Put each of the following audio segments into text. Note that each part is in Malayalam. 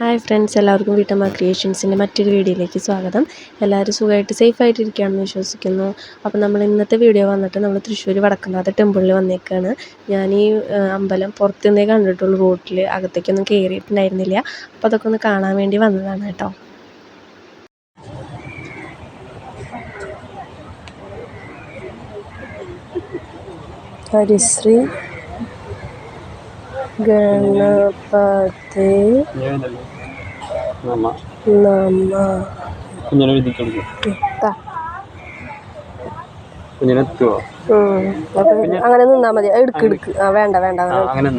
ഹായ് ഫ്രണ്ട്സ് എല്ലാവർക്കും വീട്ടമ്മ ക്രിയേഷൻസിന്റെ മറ്റൊരു വീഡിയോയിലേക്ക് സ്വാഗതം. എല്ലാവരും സുഖമായിട്ട് സേഫ് ഇരിക്കുകയാണെന്ന് വിശ്വസിക്കുന്നു. അപ്പോൾ നമ്മൾ ഇന്നത്തെ വീഡിയോ വന്നിട്ട് നമ്മൾ തൃശ്ശൂർ വടക്കുന്നാഥ ടെമ്പിളിൽ വന്നേക്കാണ്. ഞാൻ ഈ അമ്പലം പുറത്തുനിന്നേ കണ്ടിട്ടുള്ളൂ റോട്ടിൽ അകത്തേക്കൊന്നും കയറിയിട്ടുണ്ടായിരുന്നില്ല. അപ്പോൾ അതൊക്കെ ഒന്ന് കാണാൻ വേണ്ടി വന്നതാണ് കേട്ടോ. ഹരിശ്രീ. ഗണപതി നമ. കുഞ്ഞിനെ. കുഞ്ഞിനെ എത്തുവോ. അങ്ങനെ നിന്നാ മതി. എടുക്ക് എടുക്ക്. ആ വേണ്ട വേണ്ട അങ്ങനെ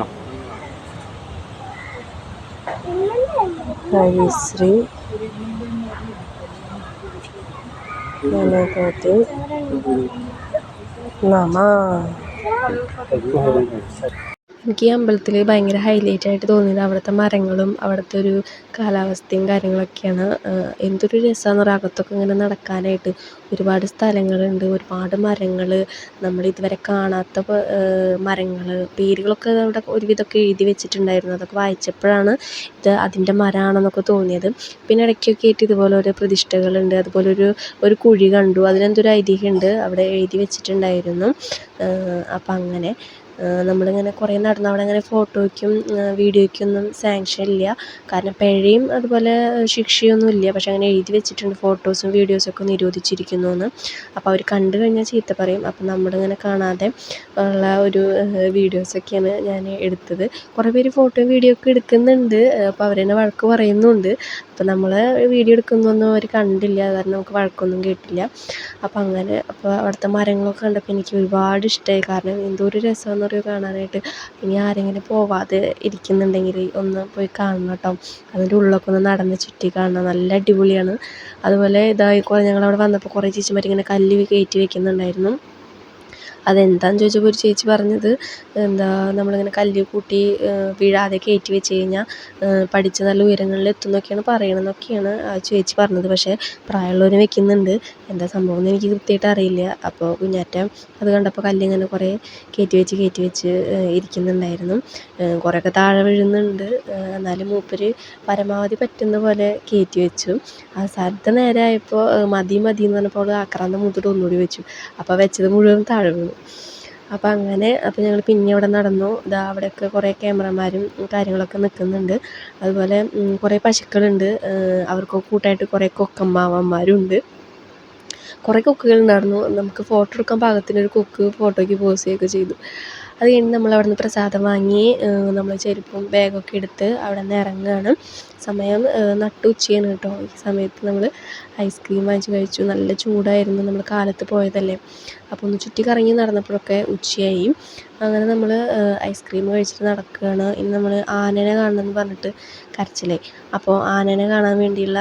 ഹരിശ്രീ ഗണപതി നമ. എനിക്ക് ഈ അമ്പലത്തിൽ ഭയങ്കര ഹൈലൈറ്റ് ആയിട്ട് തോന്നിയത് അവിടുത്തെ മരങ്ങളും അവിടുത്തെ ഒരു കാലാവസ്ഥയും കാര്യങ്ങളൊക്കെയാണ്. എന്തൊരു രസമാണെന്ന് പറയുക അകത്തൊക്കെ ഇങ്ങനെ നടക്കാനായിട്ട് ഒരുപാട് സ്ഥലങ്ങളുണ്ട് ഒരുപാട് മരങ്ങൾ നമ്മൾ ഇതുവരെ കാണാത്ത മരങ്ങൾ പേരുകളൊക്കെ അവിടെ ഒരുവിധമൊക്കെ എഴുതി വെച്ചിട്ടുണ്ടായിരുന്നു. അതൊക്കെ വായിച്ചപ്പോഴാണ് ഇത് അതിന്റെ മരമാണെന്നൊക്കെ തോന്നിയത്. പിന്നെ ഇടയ്ക്കൊക്കെ ആയിട്ട് ഇതുപോലെ ഓരോ പ്രതിഷ്ഠകളുണ്ട് അതുപോലെ ഒരു ഒരു കുഴി കണ്ടു അതിനെന്തൊരു ഐതിഹ്യമുണ്ട് അവിടെ എഴുതി വെച്ചിട്ടുണ്ടായിരുന്നു. അപ്പം അങ്ങനെ നമ്മളിങ്ങനെ കുറേ നടന്ന് അവിടെ അങ്ങനെ ഫോട്ടോയ്ക്കും വീഡിയോയ്ക്കൊന്നും സാങ്ഷൻ ഇല്ല. കാരണം പിഴയും അതുപോലെ ശിക്ഷയൊന്നും ഇല്ല. പക്ഷെ അങ്ങനെ എഴുതി വെച്ചിട്ടുണ്ട് ഫോട്ടോസും വീഡിയോസൊക്കെ നിരോധിച്ചിരിക്കുന്നു എന്ന് അപ്പോൾ അവർ കണ്ടു കഴിഞ്ഞാൽ ചീത്ത പറയും. അപ്പം നമ്മളിങ്ങനെ കാണാതെ ഉള്ള ഒരു വീഡിയോസൊക്കെയാണ് ഞാൻ എടുത്തത്. കുറേ പേര് ഫോട്ടോയും വീഡിയോ ഒക്കെ എടുക്കുന്നുണ്ട്. അപ്പോൾ അവരെന്നെ വഴക്ക് പറയുന്നുണ്ട്. അപ്പോൾ നമ്മൾ വീഡിയോ എടുക്കുന്നൊന്നും അവർ കണ്ടില്ല. കാരണം നമുക്ക് വഴക്കൊന്നും കേട്ടില്ല. അപ്പോൾ അങ്ങനെ അപ്പോൾ അവിടുത്തെ മരങ്ങളൊക്കെ കണ്ടപ്പോൾ എനിക്ക് ഒരുപാട് ഇഷ്ടമായി കാരണം എന്തോ ഒരു രസമാണെന്ന് പറയുക കാണാനായിട്ട്. ഇനി ആരെങ്കിലും പോവാതെ ഇരിക്കുന്നുണ്ടെങ്കിൽ ഒന്ന് പോയി കാണണം കേട്ടോ. അതിന്റെ ഉള്ളൊക്കെ ഒന്ന് നടന്ന് ചുറ്റി കാണണം. നല്ല അടിപൊളിയാണ്. അതുപോലെ ഇതായി ഞങ്ങളവിടെ വന്നപ്പോൾ കുറേ ചേച്ചിമാർ ഇങ്ങനെ കല്ല് കയറ്റി വെക്കുന്നുണ്ടായിരുന്നു. അതെന്താണെന്ന് ചോദിച്ചപ്പോൾ ഒരു ചേച്ചി പറഞ്ഞത് എന്താ നമ്മളിങ്ങനെ കല്ല് കൂട്ടി വീഴാതെ കയറ്റി വെച്ച് കഴിഞ്ഞാൽ പഠിച്ച് നല്ല ഉയരങ്ങളിൽ എത്തും എന്നൊക്കെയാണ് പറയണമെന്നൊക്കെയാണ് ആ ചേച്ചി പറഞ്ഞത്. പക്ഷേ പ്രായമുള്ളവർ വെക്കുന്നുണ്ട്. എന്താ സംഭവം എന്ന് എനിക്ക് കൃത്യമായിട്ട് അറിയില്ല. അപ്പോൾ കുഞ്ഞാറ്റ അത് കണ്ടപ്പോൾ കല്ലിങ്ങനെ കുറേ കയറ്റി വെച്ച് കയറ്റി വെച്ച് ഇരിക്കുന്നുണ്ടായിരുന്നു. കുറേയൊക്കെ താഴെ വീഴുന്നുണ്ട്. എന്നാലും മൂപ്പർ പരമാവധി പറ്റുന്ന പോലെ കയറ്റി വെച്ചു. അവസാനത്തെ നേരെ ആയപ്പോൾ മതി മതി എന്ന് പറഞ്ഞപ്പോൾ അവൾ ആക്രാന്തം മൂത്തിട്ട് ഒന്നുകൂടി വെച്ചു. അപ്പോൾ വെച്ചത് മുഴുവൻ താഴെ വീണു. അപ്പോൾ അങ്ങനെ അപ്പോൾ ഞങ്ങൾ പിന്നെ അവിടെ നടന്നു. ഇതാ അവിടെയൊക്കെ കുറേ ക്യാമറമാരും കാര്യങ്ങളൊക്കെ നിൽക്കുന്നുണ്ട് അതുപോലെ കുറേ പശുക്കളുണ്ട്. അവർക്ക് കൂട്ടായിട്ട് കുറേ കൊക്കമ്മാവന്മാരും ഉണ്ട് കുറേ കൊക്കുകളുണ്ടായിരുന്നു. നമുക്ക് ഫോട്ടോ എടുക്കാൻ പാകത്തിനൊരു കൊക്ക് ഫോട്ടോയ്ക്ക് പോസ് ചെയ്യുകയൊക്കെ ചെയ്തു. അത് കഴിഞ്ഞ് നിന്ന് പ്രസാദം വാങ്ങി നമ്മൾ ചെരുപ്പും ബാഗൊക്കെ എടുത്ത് അവിടെ നിന്ന് ഇറങ്ങുകയാണ്. സമയം നട്ടുച്ചയാണ് കേട്ടോ. ഈ സമയത്ത് നമ്മൾ ഐസ്ക്രീം വാങ്ങിച്ച് കഴിച്ചു. നല്ല ചൂടായിരുന്നു നമ്മൾ കാലത്ത് പോയതല്ലേ. അപ്പോൾ ഒന്ന് ചുറ്റി കറങ്ങി നടന്നപ്പോഴൊക്കെ ഉച്ചയായി. അങ്ങനെ നമ്മൾ ഐസ്ക്രീം കഴിച്ചിട്ട് നടക്കുകയാണ്. ഇനി നമ്മൾ ആനനെ കാണണമെന്ന് പറഞ്ഞിട്ട് കരച്ചിലായി. അപ്പോൾ ആനനെ കാണാൻ വേണ്ടിയുള്ള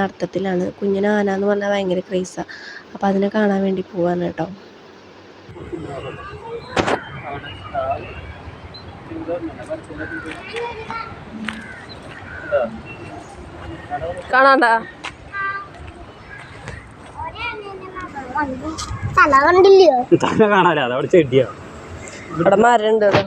നടത്തത്തിലാണ്. കുഞ്ഞിന് ആന എന്ന് പറഞ്ഞാൽ ഭയങ്കര ക്രേസാണ് അപ്പോൾ അതിനെ കാണാൻ വേണ്ടി പോവാണ് കേട്ടോ. കാണാണ്ട? തല കണ്ടില്ലയോ തല കാണാല അതവിടെ ചെടിയാ. അവിടെ മരമുണ്ട് കേട്ടോ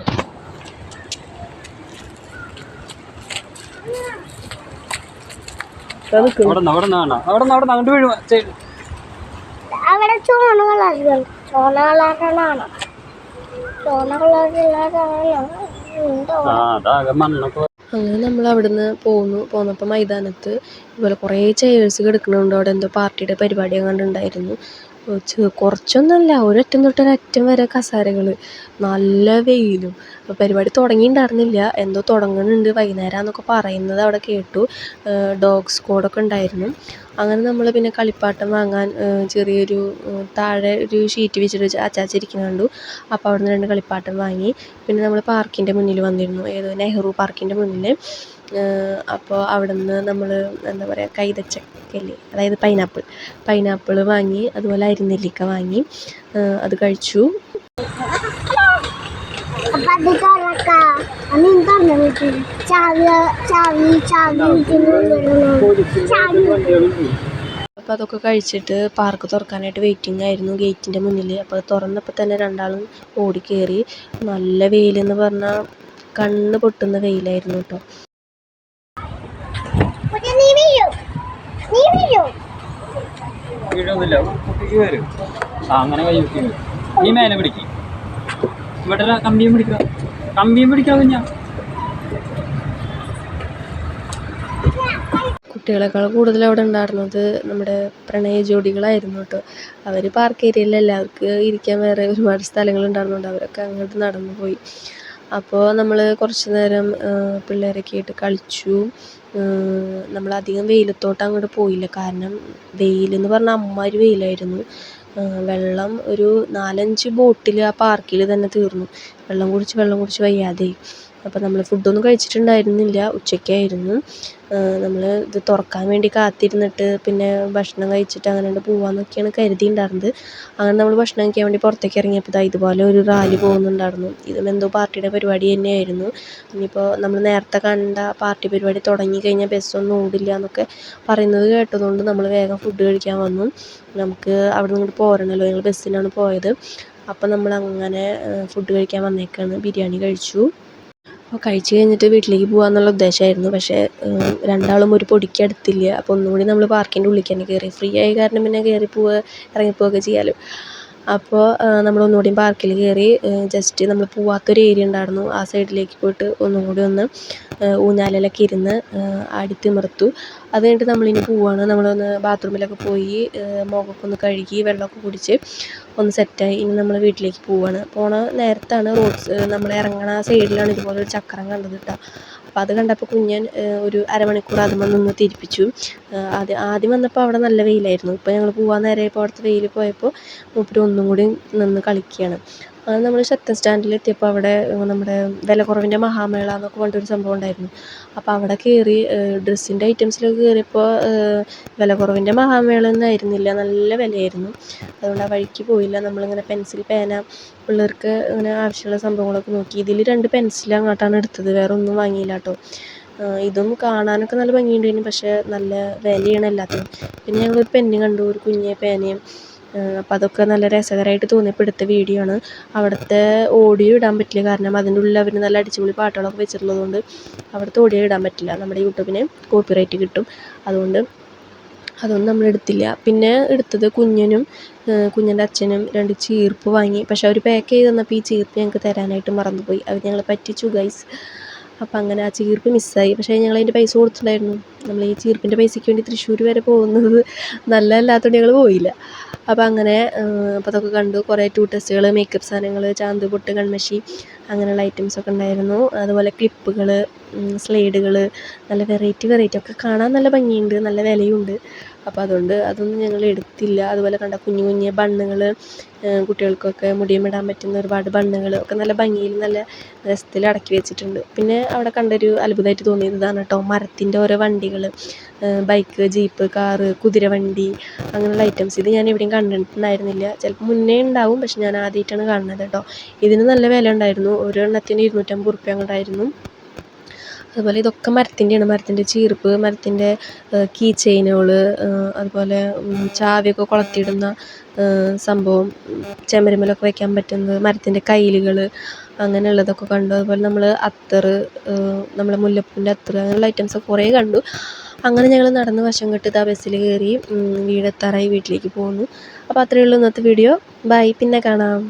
അവിടെ നിന്ന് അവിടെ അവിടെ നിന്ന് അവിടെ നിന്ന് അങ്ങോട്ട് വീഴും. ചെ- അവിടെ ചോണ കളറുകൾ ചോണ കളറിലാണ് അങ്ങനെ നമ്മൾ അവിടുന്ന് പോന്നു. പോന്നപ്പോൾ മൈതാനത്ത് ഇതുപോലെ കുറേ ചെയേഴ്സ് കിടക്കുന്നുണ്ട് അവിടെ എന്തോ പാർട്ടിയുടെ പരിപാടി കണ്ടുണ്ടായിരുന്നു കുറച്ചൊന്നുമല്ല. ഒരറ്റം തൊട്ട് ഒരറ്റം വരെ കസാരകൾ. നല്ല വെയിലും. അപ്പോൾ പരിപാടി തുടങ്ങിയിട്ടുണ്ടായിരുന്നില്ല. എന്തോ തുടങ്ങുന്നുണ്ട് എന്നൊക്കെ പറയുന്നത് അവിടെ കേട്ടു. ഡോഗ് സ്ക്വാഡൊക്കെ ഉണ്ടായിരുന്നു. അങ്ങനെ നമ്മൾ പിന്നെ കളിപ്പാട്ടം വാങ്ങാൻ ചെറിയൊരു താഴെ ഒരു ഷീറ്റ് വെച്ചിട്ട് അച്ചാച്ച ഇരിക്കുന്നത് കണ്ടു. അപ്പോൾ അവിടെ നിന്ന് രണ്ട് കളിപ്പാട്ടം വാങ്ങി. പിന്നെ നമ്മൾ പാർക്കിന്റെ മുന്നിൽ വന്നിരുന്നു. ഏത് നെഹ്റു പാർക്കിന്റെ മുന്നിൽ അപ്പോൾ അവിടെ നിന്ന് നമ്മൾ എന്താ പറയുക കൈതച്ചക്കല്ലേ? അതായത് പൈനാപ്പിൾ. പൈനാപ്പിൾ വാങ്ങി അതുപോലെ അരിനെല്ലിക്ക വാങ്ങി അത് കഴിച്ചു അപ്പൊ അത് തുറക്കാം അന്ന് തുറന്നു വീട്ടിൽ ചാവി ചാവി ചാവി ചാവി അപ്പോൾ അതൊക്കെ കഴിച്ചിട്ട് പാർക്ക് തുറക്കാനായിട്ട് വെയിറ്റിംഗ് ആയിരുന്നു. ഗേറ്റിന്റെ മുന്നിൽ അപ്പോൾ തുറന്നപ്പോൾ തന്നെ രണ്ടാളും ഓടി കയറി നല്ല വെയിലെന്ന് പറഞ്ഞാൽ കണ്ണ് പൊട്ടുന്ന വെയിലായിരുന്നു കേട്ടോ കുട്ടി അങ്ങനെ കൈ വരും നീ മേലെ പിടിക്കും. ഇവിടെ കമ്പിയും പിടിക്കുക കമ്പിയും പിടിക്കാൻ ഞാൻ. കുട്ടികളെക്കാൾ കൂടുതൽ അവിടെ ഉണ്ടായിരുന്നത് നമ്മുടെ പ്രണയ ജോഡികളായിരുന്നു കേട്ടോ. അവർ പാർക്ക് ഏരിയയിലല്ല അവർക്ക് ഇരിക്കാൻ വേറെ ഒരുപാട് സ്ഥലങ്ങൾ ഉണ്ടായിരുന്നുണ്ട്. അവരൊക്കെ അങ്ങോട്ട് നടന്നു പോയി. അപ്പോൾ നമ്മൾ കുറച്ച് നേരം പിള്ളേരൊക്കെ ആയിട്ട് കളിച്ചു. നമ്മൾ അധികം വെയിലത്തോട്ട് അങ്ങോട്ട് പോയില്ല. കാരണം വെയിലെന്ന് പറഞ്ഞാൽ അമ്മാതിരി വെയിലായിരുന്നു. വെള്ളം ഒരു നാലഞ്ച് ബോട്ടിൽ ആ പാർക്കിൽ തന്നെ തീർന്നു. വെള്ളം കുടിച്ച് വെള്ളം കുടിച്ച് വയ്യാതെയായി അപ്പോൾ നമ്മൾ ഫുഡൊന്നും കഴിച്ചിട്ടുണ്ടായിരുന്നില്ല. ഉച്ചയ്ക്കായിരുന്നു. നമ്മൾ ഇത് തുറക്കാൻ വേണ്ടി കാത്തിരുന്നിട്ട് പിന്നെ ഭക്ഷണം കഴിച്ചിട്ട് അങ്ങനെ പോവാന്നൊക്കെയാണ് കരുതിയിട്ടുണ്ടായിരുന്നത് അങ്ങനെ നമ്മൾ ഭക്ഷണം കഴിക്കാൻ വേണ്ടി പുറത്തേക്ക് ഇറങ്ങിയപ്പോൾ ഇതാ ഇതുപോലെ ഒരു റാലി പോകുന്നുണ്ടായിരുന്നു. ഇത് എന്തോ പാർട്ടിയുടെ പരിപാടി തന്നെയായിരുന്നു. ഇനിയിപ്പോൾ നമ്മൾ നേരത്തെ കണ്ട പാർട്ടി പരിപാടി തുടങ്ങി കഴിഞ്ഞാൽ ബസ്സൊന്നും ഓടില്ല എന്നൊക്കെ പറയുന്നത് കേട്ടതുകൊണ്ട് നമ്മൾ വേഗം ഫുഡ് കഴിക്കാൻ വന്നു. നമുക്ക് അവിടെ നിന്ന് ഇങ്ങോട്ട് പോരണല്ലോ ഞങ്ങൾ ബസ്സിനാണ് പോയത്. അപ്പോൾ നമ്മൾ അങ്ങനെ ഫുഡ് കഴിക്കാൻ വന്നേക്കാണ്. ബിരിയാണി കഴിച്ചു. അപ്പോൾ കഴിച്ച് കഴിഞ്ഞിട്ട് വീട്ടിലേക്ക് പോകാമെന്നുള്ള ഉദ്ദേശമായിരുന്നു പക്ഷേ രണ്ടാളും ഒരു പൊടിക്ക് അടുത്തില്ല. അപ്പോൾ ഒന്നുകൂടി നമ്മൾ പാർക്കിന്റെ ഉള്ളിലേക്ക് തന്നെ കയറി ഫ്രീ ആയ കാരണം പിന്നെ കയറി പോവുക ഇറങ്ങി പോവുകയൊക്കെ ചെയ്യാമല്ലോ അപ്പോൾ നമ്മൾ ഒന്നുകൂടി പാർക്കിൽ കയറി ജസ്റ്റ് നമ്മൾ പോവാത്തൊരു ഏരിയ ഉണ്ടായിരുന്നു. ആ സൈഡിലേക്ക് പോയിട്ട് ഒന്നും കൂടി ഒന്ന് ഊഞ്ഞാലിലൊക്കെ ഇരുന്ന് ആടിത്തിമിർത്തു അത് കഴിഞ്ഞിട്ട് നമ്മളിനി പോവുകയാണ് നമ്മളൊന്ന് ബാത്റൂമിലൊക്കെ പോയി മുഖമൊക്കെ ഒന്ന് കഴുകി വെള്ളമൊക്കെ കുടിച്ച് ഒന്ന് സെറ്റായി ഇനി നമ്മൾ വീട്ടിലേക്ക് പോവുകയാണ് പോണ നേരത്താണ് റോഡ് നമ്മൾ ഇറങ്ങണ സൈഡിലാണ് ഇതുപോലെ ഒരു ചക്രം കണ്ടത് കേട്ടോ. അപ്പോൾ അത് കണ്ടപ്പോൾ കുഞ്ഞൻ ഒരു അരമണിക്കൂർ അതുമ്മ നിന്ന് തിരിപ്പിച്ചു. അത് ആദ്യം വന്നപ്പോൾ അവിടെ നല്ല വെയിലായിരുന്നു. ഇപ്പോൾ ഞങ്ങൾ പോവാൻ നേരമായപ്പോൾ അവിടുത്തെ വെയിൽ പോയപ്പോൾ മൂപ്പര് ഒന്നും കൂടി നിന്ന് കളിക്കുകയാണ് അത് നമ്മൾ ശക്തൻ സ്റ്റാൻഡിൽ എത്തിയപ്പോൾ അവിടെ നമ്മുടെ വിലക്കുറവിന്റെ മഹാമേള എന്നൊക്കെ പറഞ്ഞിട്ടൊരു സംഭവം ഉണ്ടായിരുന്നു. അപ്പോൾ അവിടെ കയറി ഡ്രസ്സിന്റെ ഐറ്റംസിലൊക്കെ കയറിയപ്പോൾ വിലക്കുറവിന്റെ മഹാമേള ഒന്നും ആയിരുന്നില്ല. നല്ല വിലയായിരുന്നു. അതുകൊണ്ട് ആ വഴിക്ക് പോയില്ല. നമ്മളിങ്ങനെ പെൻസിൽ പേന പിള്ളേർക്ക് ഇങ്ങനെ ആവശ്യമുള്ള സംഭവങ്ങളൊക്കെ നോക്കി. ഇതിൽ രണ്ട് പെൻസിൽ അങ്ങോട്ടാണ് എടുത്തത്. വേറെ ഒന്നും വാങ്ങിയില്ല കേട്ടോ. ഇതും കാണാനൊക്കെ നല്ല ഭംഗിയുണ്ടായിരുന്നു. പക്ഷേ നല്ല വിലയാണ് എല്ലാത്തിനും. പിന്നെ ഞങ്ങളൊരു പെന്ന് കണ്ടു. ഒരു കുഞ്ഞേ പേനയും അപ്പോൾ അതൊക്കെ നല്ല രസകരമായിട്ട് തോന്നിയപ്പോൾ എടുത്ത വീഡിയോ ആണ്. അവിടുത്തെ ഓഡിയോ ഇടാൻ പറ്റില്ല. കാരണം അതിന്റെ ഉള്ളിൽ അവർ നല്ല അടിച്ചുപൊളി പാട്ടുകളൊക്കെ വെച്ചിട്ടുള്ളത് കൊണ്ട് അവിടുത്തെ ഓഡിയോ ഇടാൻ പറ്റില്ല. നമ്മുടെ യൂട്യൂബിന് കോപ്പിറൈറ്റ് കിട്ടും. അതുകൊണ്ട് അതൊന്നും നമ്മൾ എടുത്തില്ല. പിന്നെ എടുത്തത് കുഞ്ഞിനും കുഞ്ഞിന്റെ അച്ഛനും രണ്ട് ചീർപ്പ് വാങ്ങി. പക്ഷെ അവർ പാക്ക് ചെയ്ത് തന്നപ്പോൾ ഈ ചീർപ്പ് ഞങ്ങൾക്ക് തരാനായിട്ട് മറന്നുപോയി. അത് ഞങ്ങളെ പറ്റിച്ചു ഗൈസ് അപ്പോൾ അങ്ങനെ ആ ചീർപ്പ് മിസ്സായി. പക്ഷേ ഞങ്ങൾ അതിന്റെ പൈസ കൊടുത്തിട്ടുണ്ടായിരുന്നു. നമ്മൾ ഈ ചീർപ്പിന്റെ പൈസയ്ക്ക് വേണ്ടി തൃശ്ശൂർ വരെ പോകുന്നത് നല്ലതല്ലാത്തതുകൊണ്ട് ഞങ്ങൾ പോയില്ല. അപ്പോൾ അങ്ങനെ അപ്പോൾ അതൊക്കെ കണ്ടു. കുറേ ടൂ ടെസ്റ്റുകൾ മേക്കപ്പ് സാധനങ്ങൾ ചാന്ത് പൊട്ട് കൺമഷി അങ്ങനെയുള്ള ഐറ്റംസ് ഒക്കെ ഉണ്ടായിരുന്നു. അതുപോലെ ക്ലിപ്പുകൾ സ്ലൈഡുകൾ നല്ല വെറൈറ്റി വെറൈറ്റി ഒക്കെ കാണാൻ നല്ല ഭംഗിയുണ്ട് നല്ല വിലയുണ്ട്. അപ്പോൾ അതുകൊണ്ട് അതൊന്നും ഞങ്ങൾ എടുത്തില്ല. അതുപോലെ കണ്ട കുഞ്ഞു കുഞ്ഞു ബണ്ണുകൾ കുട്ടികൾക്കൊക്കെ മുടിയുമിടാൻ പറ്റുന്ന ഒരുപാട് ബണ്ണുകൾ ഒക്കെ നല്ല ഭംഗിയിൽ നല്ല രസത്തിൽ അടക്കി വെച്ചിട്ടുണ്ട്. പിന്നെ അവിടെ കണ്ടൊരു അത്ഭുതമായിട്ട് തോന്നിയത് ഇതാണ് കേട്ടോ. മരത്തിന്റെ ഓരോ വണ്ടികൾ ബൈക്ക് ജീപ്പ് കാറ് കുതിരവണ്ടി അങ്ങനെയുള്ള ഐറ്റംസ് ഇത് ഞാൻ എവിടെയും കണ്ടിട്ടുണ്ടായിരുന്നില്ല. ചിലപ്പോൾ മുന്നേ ഉണ്ടാവും പക്ഷെ ഞാൻ ആദ്യമായിട്ടാണ് കാണുന്നത് കേട്ടോ. ഇതിന് നല്ല വില ഉണ്ടായിരുന്നു. ഒരു എണ്ണത്തിന് ഇരുന്നൂറ്റമ്പത് ഉറുപ്പ്യ അങ്ങോട്ടായിരുന്നു. അതുപോലെ ഇതൊക്കെ മരത്തിന്റെയാണ്. മരത്തിന്റെ ചീർപ്പ് മരത്തിന്റെ കീ ചെയിനുകൾ അതുപോലെ ചാവിയൊക്കെ കൊളുത്തിയിടുന്ന സംഭവം ചുമരുമ്മലൊക്കെ വയ്ക്കാൻ പറ്റുന്നത് മരത്തിന്റെ കയിലുകൾ അങ്ങനെയുള്ളതൊക്കെ കണ്ടു. അതുപോലെ നമ്മൾ അത്തർ നമ്മളെ മുല്ലപ്പൂവിന്റെ അത്തർ അങ്ങനെയുള്ള ഐറ്റംസ് കുറേ കണ്ടു. അങ്ങനെ ഞങ്ങൾ നടന്ന് വശം കെട്ട് ഇതാ ബസ്സിൽ കയറി വീടെത്താറായി വീട്ടിലേക്ക് പോകുന്നു അപ്പോൾ അത്രയേ ഉള്ളൂ ഇന്നത്തെ വീഡിയോ ബൈ പിന്നെ കാണാം.